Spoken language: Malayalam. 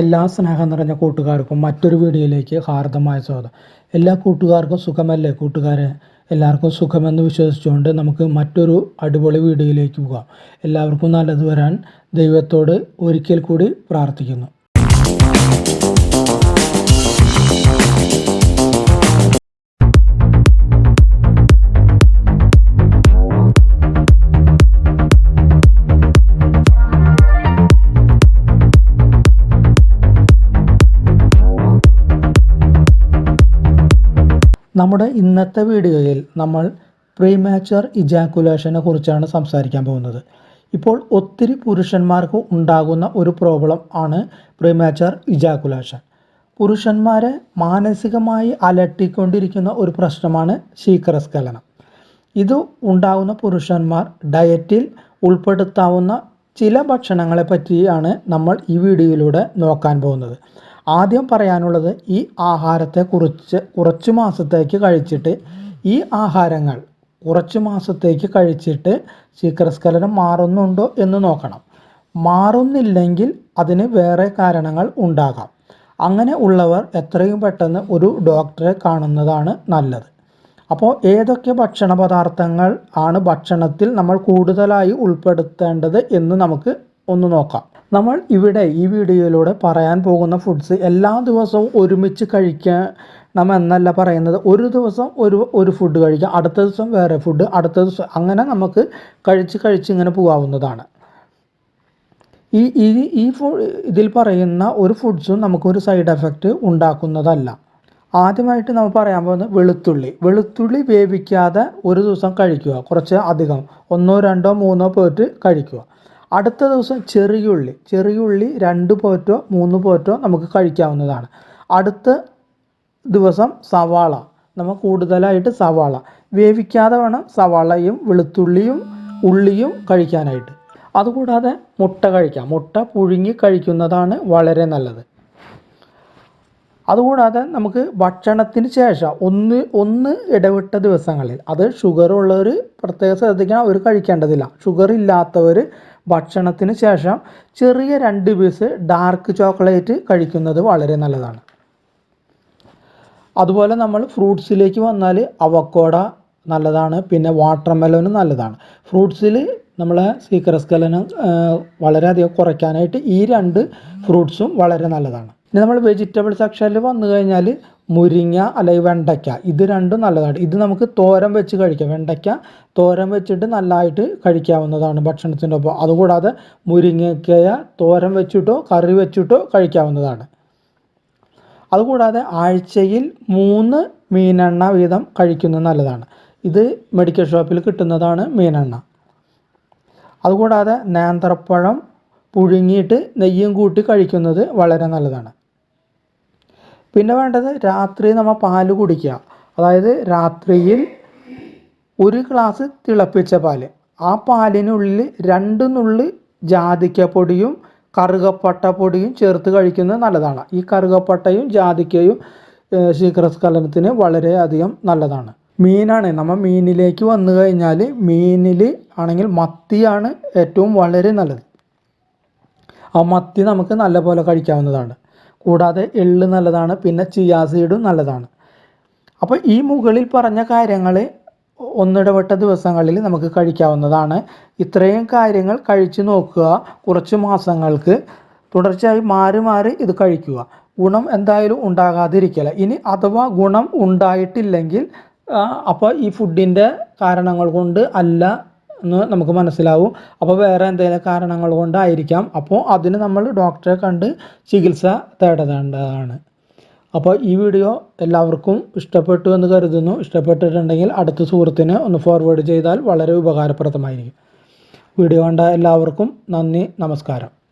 എല്ലാ സ്നേഹം നിറഞ്ഞ കൂട്ടുകാർക്കും മറ്റൊരു വീഡിയോയിലേക്ക് ഹാർദമായ സ്വാഗതം. എല്ലാ കൂട്ടുകാർക്കും സുഖമല്ലേ? കൂട്ടുകാരെ എല്ലാവർക്കും സുഖമെന്ന് വിശ്വസിച്ചുകൊണ്ട് നമുക്ക് മറ്റൊരു അടിപൊളി വീഡിയോയിലേക്ക് പോകാം. എല്ലാവർക്കും നല്ലത് വരാൻ ദൈവത്തോട് ഒരിക്കൽ കൂടി പ്രാർത്ഥിക്കുന്നു. നമ്മുടെ ഇന്നത്തെ വീഡിയോയിൽ നമ്മൾ പ്രീമാച്ചർ ഇജാക്കുലേഷനെ കുറിച്ചാണ് സംസാരിക്കാൻ പോകുന്നത്. ഇപ്പോൾ ഒത്തിരി പുരുഷന്മാർക്ക് ഉണ്ടാകുന്ന ഒരു പ്രോബ്ലം ആണ് പ്രീമാച്ചർ ഇജാക്കുലേഷൻ പുരുഷന്മാരെ മാനസികമായി അലട്ടിക്കൊണ്ടിരിക്കുന്ന ഒരു പ്രശ്നമാണ് ശീക്രസ്ഖലനം. ഇത് ഉണ്ടാകുന്ന പുരുഷന്മാർ ഡയറ്റിൽ ഉൾപ്പെടുത്താവുന്ന ചില ഭക്ഷണങ്ങളെ പറ്റിയാണ് നമ്മൾ ഈ വീഡിയോയിലൂടെ നോക്കാൻ പോകുന്നത്. ആദ്യം പറയാനുള്ളത് ഈ ആഹാരത്തെ കുറിച്ച് കുറച്ച് മാസത്തേക്ക് കഴിച്ചിട്ട് ഈ ആഹാരങ്ങൾ കുറച്ച് മാസത്തേക്ക് കഴിച്ചിട്ട് ശീക്രസ്ഖലനം മാറുന്നുണ്ടോ എന്ന് നോക്കണം. മാറുന്നില്ലെങ്കിൽ അതിന് വേറെ കാരണങ്ങൾ ഉണ്ടാകാം. അങ്ങനെ ഉള്ളവർ എത്രയും പെട്ടെന്ന് ഒരു ഡോക്ടറെ കാണുന്നതാണ് നല്ലത്. അപ്പോൾ ഏതൊക്കെ ഭക്ഷണ പദാർത്ഥങ്ങൾ ആണ് ഭക്ഷണത്തിൽ നമ്മൾ കൂടുതലായി ഉൾപ്പെടുത്തേണ്ടത് എന്ന് നമുക്ക് ഒന്ന് നോക്കാം. നമ്മൾ ഇവിടെ ഈ വീഡിയോയിലൂടെ പറയാൻ പോകുന്ന ഫുഡ്സ് എല്ലാ ദിവസവും ഒരുമിച്ച് കഴിക്കണമെന്നല്ല പറയുന്നത്. ഒരു ദിവസം ഒരു ഒരു ഫുഡ് കഴിക്കാം. അടുത്ത ദിവസം വേറെ ഫുഡ് അടുത്ത ദിവസം അങ്ങനെ നമുക്ക് കഴിച്ച് കഴിച്ച് ഇങ്ങനെ പോകാവുന്നതാണ്. ഈ ഈ ഈ ഫു ഇതിൽ പറയുന്ന ഒരു ഫുഡ്സും നമുക്കൊരു സൈഡ് എഫക്റ്റ് ഉണ്ടാക്കുന്നതല്ല. ആദ്യമായിട്ട് നമ്മൾ പറയാൻ പോകുന്നത് വെളുത്തുള്ളി. വെളുത്തുള്ളി വേവിക്കാതെ ഒരു ദിവസം കഴിക്കുക. കുറച്ച് അധികം. ഒന്നോ രണ്ടോ മൂന്നോ പോയിട്ട് കഴിക്കുക. അടുത്ത ദിവസം ചെറിയ ഉള്ളി ചെറിയ ഉള്ളി രണ്ട് പോറ്റോ മൂന്ന് പോറ്റോ നമുക്ക് കഴിക്കാവുന്നതാണ്. അടുത്ത ദിവസം സവാള നമ്മൾ കൂടുതലായിട്ട് സവാള. വേവിക്കാതെ വേണം സവാളയും വെളുത്തുള്ളിയും ഉള്ളിയും കഴിക്കാനായിട്ട്. അതുകൂടാതെ മുട്ട കഴിക്കാം. മുട്ട പുഴുങ്ങി കഴിക്കുന്നതാണ് വളരെ നല്ലത്. അതുകൂടാതെ നമുക്ക് ഭക്ഷണത്തിന് ശേഷം ഒന്ന് ഒന്ന് ഇടവിട്ട ദിവസങ്ങളിൽ അത് ഷുഗർ ഉള്ളവർ പ്രത്യേകം ശ്രദ്ധിക്കണം അവർ കഴിക്കേണ്ടതില്ല. ഷുഗർ ഇല്ലാത്തവർ ഭക്ഷണത്തിന് ശേഷം ചെറിയ രണ്ട് പീസ് ഡാർക്ക് ചോക്ലേറ്റ് കഴിക്കുന്നത് വളരെ നല്ലതാണ്. അതുപോലെ നമ്മൾ ഫ്രൂട്ട്സിലേക്ക് വന്നാൽ അവക്കോട നല്ലതാണ് പിന്നെ വാട്ടർ മെലോനും നല്ലതാണ് ഫ്രൂട്ട്സിൽ നമ്മളെ സീക്രസ്കലനം വളരെയധികം കുറയ്ക്കാനായിട്ട് ഈ രണ്ട് ഫ്രൂട്ട്സും വളരെ നല്ലതാണ്. ഇനി നമ്മൾ വെജിറ്റബിൾ സെക്ഷനിൽ വന്നു കഴിഞ്ഞാൽ മുരിങ്ങ അല്ലെങ്കിൽ വെണ്ടയ്ക്ക. ഇത് രണ്ടും നല്ലതാണ്. ഇത് നമുക്ക് തോരൻ വെച്ച് കഴിക്കാം. വെണ്ടയ്ക്ക തോരൻ വെച്ചിട്ട് നല്ലതായിട്ട് കഴിക്കാവുന്നതാണ് ഭക്ഷണത്തിന്റെ ഒപ്പം. അതുകൂടാതെ മുരിങ്ങയ്ക്കയ തോരൻ വെച്ചിട്ടോ കറി വെച്ചിട്ടോ കഴിക്കാവുന്നതാണ്. അതുകൂടാതെ ആഴ്ചയിൽ മൂന്ന് മീനെണ്ണ വീതം കഴിക്കുന്നത് നല്ലതാണ്. ഇത് മെഡിക്കൽ ഷോപ്പിൽ കിട്ടുന്നതാണ് മീനെണ്ണ. അതുകൂടാതെ നേന്ത്രപ്പഴം പുഴുങ്ങിയിട്ട് നെയ്യും കൂട്ടി കഴിക്കുന്നത് വളരെ നല്ലതാണ്. പിന്നെ വേണ്ടത് രാത്രി നമ്മൾ പാൽ കുടിക്കുക അതായത് രാത്രിയിൽ ഒരു ഗ്ലാസ് തിളപ്പിച്ച പാൽ. ആ പാലിനുള്ളിൽ രണ്ട് നുള്ളി ജാതിക്കപ്പൊടിയും കറുകപ്പട്ട പൊടിയും ചേർത്ത് കഴിക്കുന്നത് നല്ലതാണ്. ഈ കറുകപ്പട്ടയും ജാതിക്കയും ശീഘ്രസ്ഖലനത്തിന് വളരെയധികം നല്ലതാണ്. മീനാണ്. നമ്മൾ മീനിലേക്ക് വന്നു കഴിഞ്ഞാൽ മീനിൽ ആണെങ്കിൽ മത്തിയാണ് ഏറ്റവും വളരെ നല്ലത്. ആ മത്തി നമുക്ക് നല്ലപോലെ കഴിക്കാവുന്നതാണ്. കൂടാതെ എള്ള് നല്ലതാണ് പിന്നെ ചിയാസീഡും നല്ലതാണ്. അപ്പോൾ ഈ മുകളിൽ പറഞ്ഞ കാര്യങ്ങൾ ഒന്നിടവിട്ട ദിവസങ്ങളിൽ നമുക്ക് കഴിക്കാവുന്നതാണ്. ഇത്രയും കാര്യങ്ങൾ കഴിച്ചു നോക്കുക. കുറച്ച് മാസങ്ങൾക്ക് തുടർച്ചയായി മാറി മാറി ഇത് കഴിക്കുക. ഗുണം എന്തായാലും ഉണ്ടാകാതിരിക്കില്ല ഇനി അഥവാ ഗുണം ഉണ്ടായിട്ടില്ലെങ്കിൽ അപ്പോൾ ഈ ഫുഡിന്റെ കാരണങ്ങൾ കൊണ്ട് അല്ല എന്ന് നമുക്ക് മനസ്സിലാവും. അപ്പോൾ വേറെ എന്തെങ്കിലും കാരണങ്ങൾ കൊണ്ടായിരിക്കാം. അപ്പോൾ അതിന് നമ്മൾ ഡോക്ടറെ കണ്ട് ചികിത്സ തേടേണ്ടതാണ്. അപ്പോൾ ഈ വീഡിയോ എല്ലാവർക്കും ഇഷ്ടപ്പെട്ടു എന്ന് കരുതുന്നു. ഇഷ്ടപ്പെട്ടിട്ടുണ്ടെങ്കിൽ അടുത്ത സുഹൃത്തിന് ഒന്ന് ഫോർവേഡ് ചെയ്താൽ വളരെ ഉപകാരപ്രദമായിരിക്കും. വീഡിയോ കണ്ട എല്ലാവർക്കും നന്ദി നമസ്കാരം.